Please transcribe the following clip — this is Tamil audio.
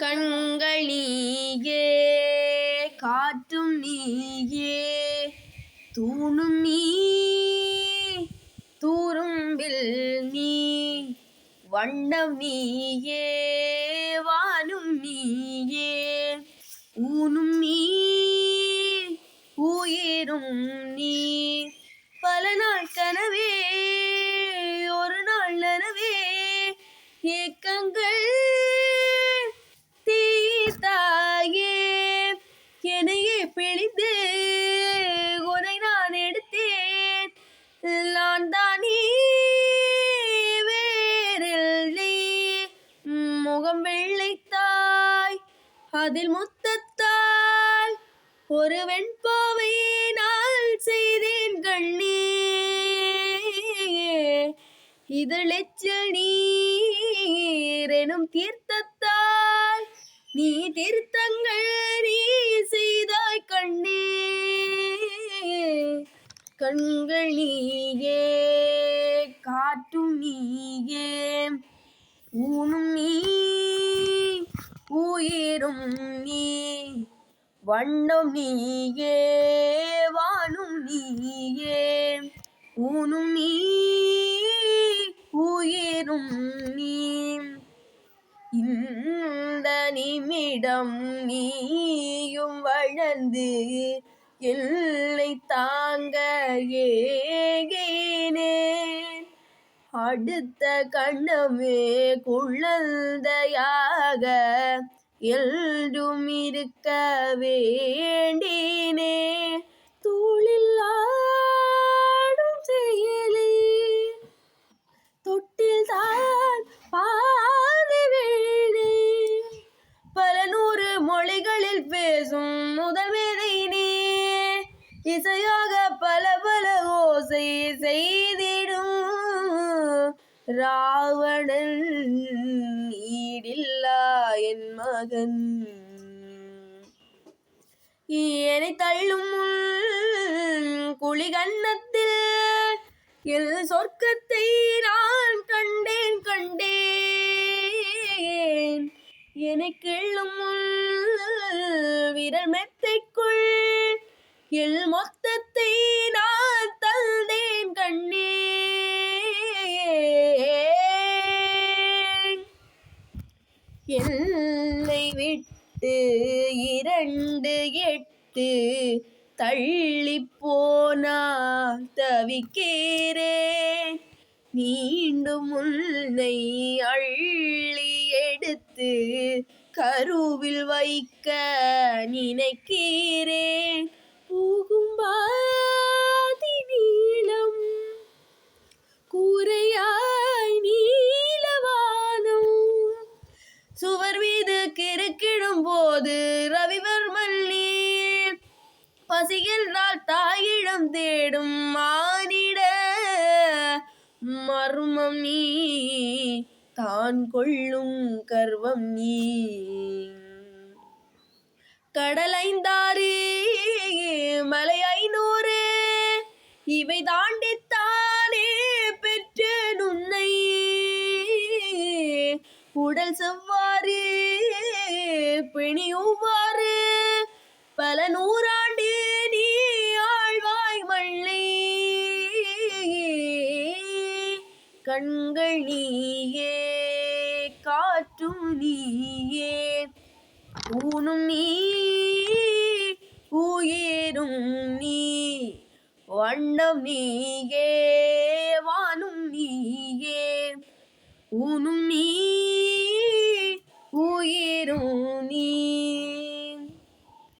கண்கள் நீயே காற்றும் நீயே தூணும் நீ தூரும்பில் நீ வண்ணம் நீயே வானும் நீயே ஊனும் நீ அதில் முத்தத்தால் ஒரு வெண்பாவை நான் செய்தேன் கண்ணே. இதழெச்சல் நீரெனும் தீர்த்தத்தால் நீ தீர்த்தங்கள் நீ செய்தாய் கண்ணே. கண்கள் நீயே காட்டும் நீயே ஊனும் நீ உயிரும் நீ வண்ணம் நீயே வானும் நீயே. ஊனும் நீ உயிரும் நீ. இந்த நிமிடம் நீயும் வளர்ந்து எல்லை தாங்க ஏகினேன் அடுத்த கண்ணமே குழந்தையாக எல்லும் இருக்க வேண்டினே தோளில் ஆடும் செயலே. தொட்டில் தான் பாதி வேணி பல நூறு மொழிகளில் பேசும் முதல் வேதை நீ. இசையாக பல பல ஓசை செய்திடும். ராவணன் ஈடில்லா என் மகன். என்னை தள்ளும் குழிகண்ணத்தில் எல் சொர்க்கத்தை நான் கண்டேன் கண்டேன். என்னை கிள்ளும் விரல் மெத்தைக்குள். எல் மொத்தத்தை நான் தந்தேன் கண்டேன் என்னை விட்டு இரண்டு எட்டு தள்ளி போனா தவிக்கிறேன் மீண்டும் உன்னை அள்ளி எடுத்து கருவில் வைக்க நினைக்கிறேன். போகும் கிறுக்கிடும் போது ரவிவர்மன் நீ பசியென்றால் தாயிடம் தேடும் மானிட மர்மம் நீ. தான் கொள்ளும் கர்வம் நீ. கடலைந்தாறு மலை ஐநூறு. இவை தாண்டித்தானே பெற்ற உன்னை. உடல் செவ்வாறு பிணியுவாறு. பல நூறாண்டு நீ ஆழ்வாய் மள்ளை கண்கள் நீயே காற்றும் நீயே. ஊனும் நீ உயிரும் நீ. வண்ணம் நீயே வானும் நீயே. ஊனும் நீ